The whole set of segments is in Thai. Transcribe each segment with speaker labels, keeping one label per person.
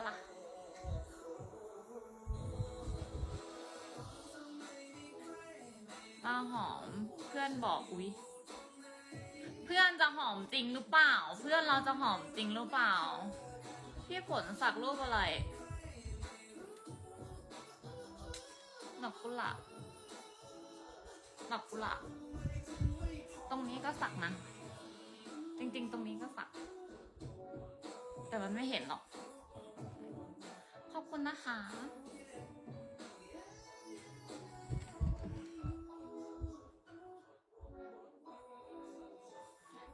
Speaker 1: ะล่ะตาหอมเพื่อนบอกอุ๊ยเพื่อนจะหอมจริงหรือเปล่า เพื่อนเราจะหอมจริงหรือเปล่า พี่ฝนสักรูปอะไรดอกกุหลาบดอกกุหลาบตรงนี้ก็สักนะ จริง ๆ ตรงนี้ก็สัก แต่มันไม่เห็นหรอก คุณนะคะ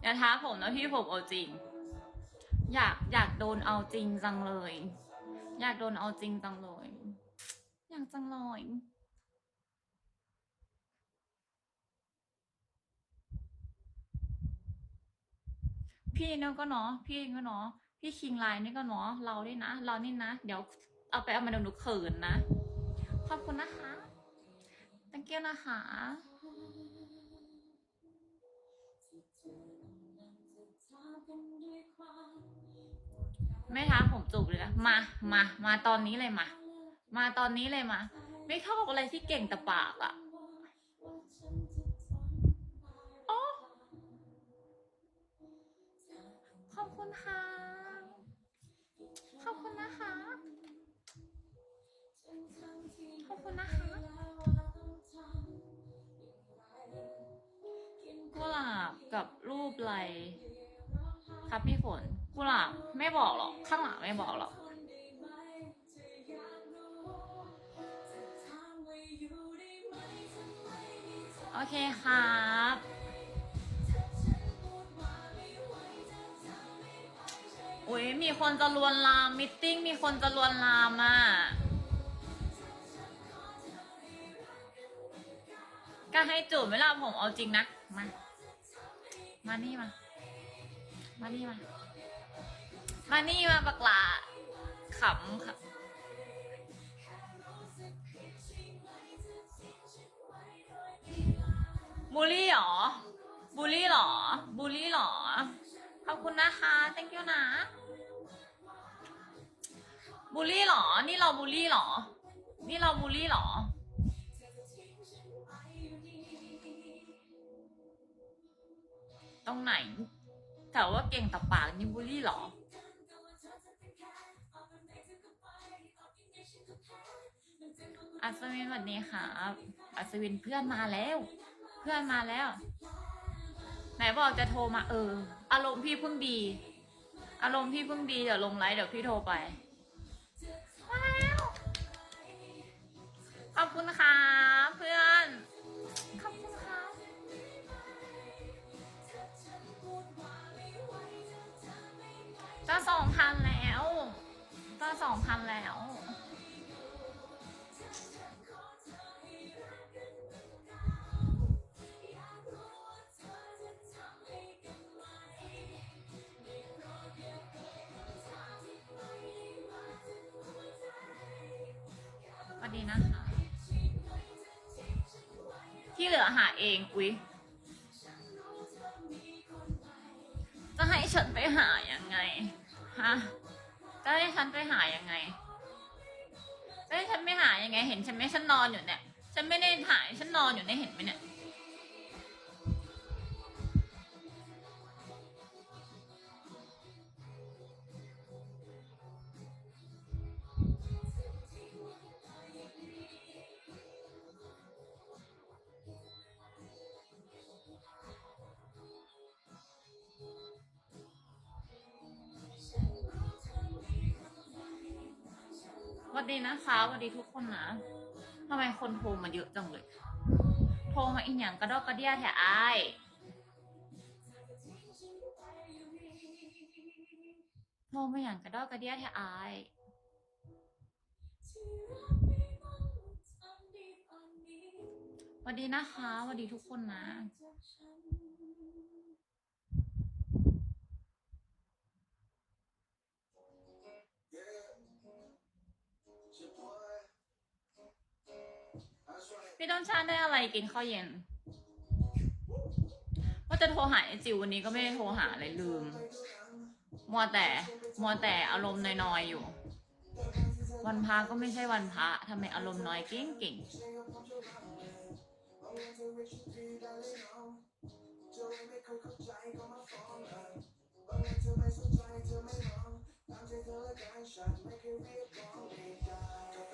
Speaker 1: อย่าท้าผมนะพี่ผมเอาจริง อยากอยากโดนเอาจริงจังเลย อยากโดนเอาจริงจังเลย อยากจังเลยพี่เนี่ยก็เนาะพี่ก็เนาะพี่คิงไลน์นี่ก็เนาะเราด้วยนะ เรานี่นะ เดี๋ยว เอาไปเอามาเดี๋ยวหนูเขินนะ ขอบคุณนะคะ thank you นะคะไม่ท้าผมจูบเลยนะมา มา มาตอนนี้เลยมา มาตอนนี้เลยมา ไม่ชอบอะไรที่เก่งแต่ปากอะโอ้ขอบคุณค่ะ ขอบคุณนะคะ ขอบ คุณนะคะกุหลาบกับรูปไรครับพี่ฝนกุหลาบไม่บอกหรอก ข้างหลังไม่บอกหรอกโอเคครับอุ้ยมีคนจะลวนลามมิทติ้งมีคนจะลวนลามอะ ก็ให้จูบไหม่ล่ะผมเอาจริงนะ มา มานี่มา มานี่มา มานี่มาปากหลาขำค่ะบูลลี่เหรอ บูลลี่เหรอ บูลลี่เหรอ ขอบคุณนะคะ thank you นะ บูลลี่เหรอ นี่เราบูลลี่เหรอ นี่เราบูลลี่เหรอ ตรงไหนแต่ว่าเก่งแต่ปากนี่บูลลี่เหรอ อัศวินสวัสดีค่ะ อัศวินเพื่อนมาแล้ว เพื่อนมาแล้ว ไหนบอกจะโทรมาเออ อารมณ์พี่เพิ่งดี อารมณ์พี่เพิ่งดีเดี๋ยวลงไลฟ์เดี๋ยวพี่โทรไปขอบคุณค่ะเพื่อน นะคะ ที่เหลือหาเองอุ้ยจะให้ฉันไปหายังไงฮะจะให้ฉันไปหายังไงจะให้ฉันไปหายังไง เห็นฉันไหมฉันนอนอยู่เนี่ย ฉันไม่ได้ถ่ายฉันนอนอยู่เนี่ยเห็นไหมเนี่ย วัสดีนะคะสวัสดีทุกคนนะทำไมคนโทรมาเยอะจังเลย โทรมาอีกอย่างกระดอกกระเดียแถอายโทรมาอย่างกระดอกกระเดียแถอายสวัสดีนะคะสวัสดีทุกคนนะ พี่ต้นชาติได้อะไรกินข้าวเย็นว่าจะโทรหาไอจิววันนี้ก็ไม่ได้โทรหาเลยลืม มัวแต่มัวแต่อารมณ์น้อยๆอยู่ วันพระก็ไม่ใช่วันพระทำไมอารมณ์น้อยเก่งเก่งโ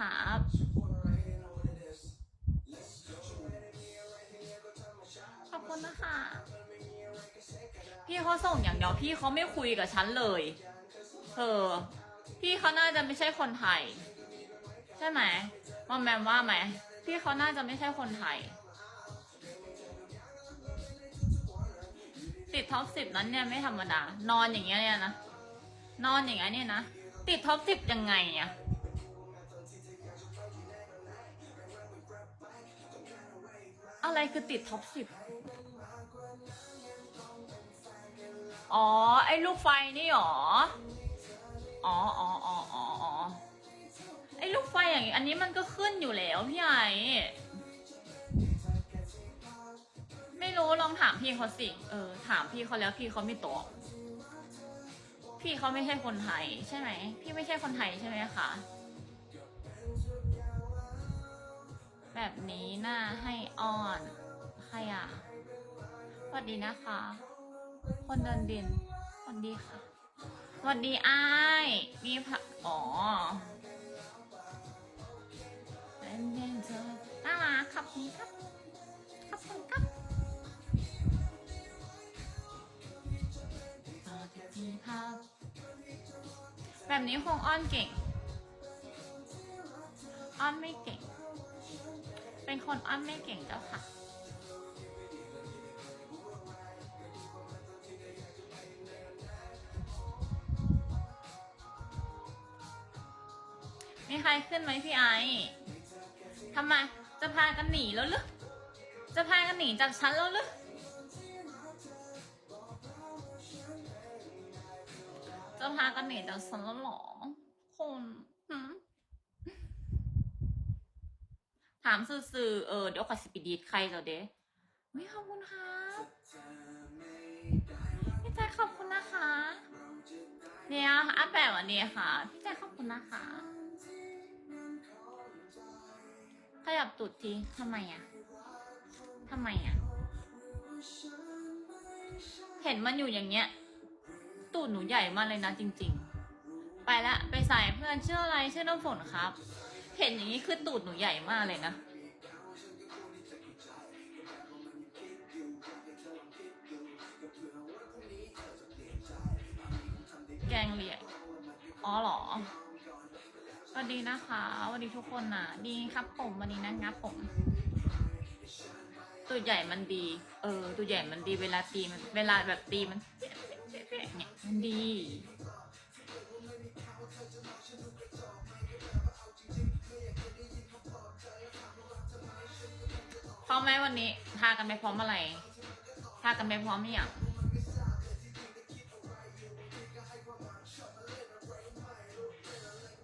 Speaker 1: ครับขอบคุณนะคะ พี่เขาส่งอย่างเดียวพี่เขาไม่คุยกับฉันเลยเออพี่เขาน่าจะไม่ใช่คนไทย ใช่ไหมมอมแมมว่าไหมพี่เขาน่าจะไม่ใช่คนไทย ติดท็อปสิบนั้นเนี่ยไม่ธรรมดานอนอย่างเงี้ยเนี่ยนะนอนอย่างเงี้ยเนี่ยนะติดท็อปสิบยังไงอะ อะไรคือติดท็อปสิบอ๋อ ไอ้ลูกไฟนี่หรออ๋ออ๋ออ๋ออ๋ออ๋อไอ้ลูกไฟอย่างนี้ อันนี้มันก็ขึ้นอยู่แล้วพี่ไอไม่รู้ลองถามพี่เขาสิ เออ ถามพี่เขาแล้วพี่เขาไม่ตอบ พี่เขาไม่ใช่คนไทยใช่ไหม พี่ไม่ใช่คนไทยใช่ไหมคะ แบบนี้น่าให้อ้อนใครอะสวัสดีนะคะ คนเดินดินสวัสดีค่ะสวัสดีไอ้มีผักอ๋อเป็นเย็นเธอน่ารักขอบคุณครับขอบคุณครับต่อจากที่ภาพแบบนี้คงอ้อนเก่ง อ้อนไม่เก่ง เป็นคนอ้อนไม่เก่งเจ้าค่ะ มีใครขึ้นไหมพี่ไอทำไม จะพากันหนีแล้วหรือ จะพากันหนีจากฉันแล้วหรือจะพากันหนีจากฉันแล้วหรอคุณหืม ถามสื่อๆเออเดี๋ยวขอสปีดีดใครเดี๋ยวเด้ไม่ขอบคุณครับพี่แจ๊คขอบคุณนะคะ เนี่ยอาแปะวันนี้ค่ะ พี่แจ๊คขอบคุณนะคะ ขยับตูดทีทำไมอะทำไมอะ เห็นมันอยู่อย่างเงี้ย ตูดหนูใหญ่มากเลยนะจริง ๆ ไปละ ไปใส่เพื่อนชื่ออะไรชื่อน้ำฝนครับ เห็นอย่างนี้คือตูดหนูใหญ่มากเลยนะ แกงเหลี่ยงอ๋อเหรอสวัสดีนะคะสวัสดีทุกคนนะดีครับผมวันนี้นะครับผมตัวใหญ่มันดี เออตัวใหญ่มันดีเวลาตีมัน เวลาแบบตีมันเนี่ยมันดี พร้อมไหมวันนี้พากันไปพร้อมอะไรพากันไปพร้อมไม่อย่าง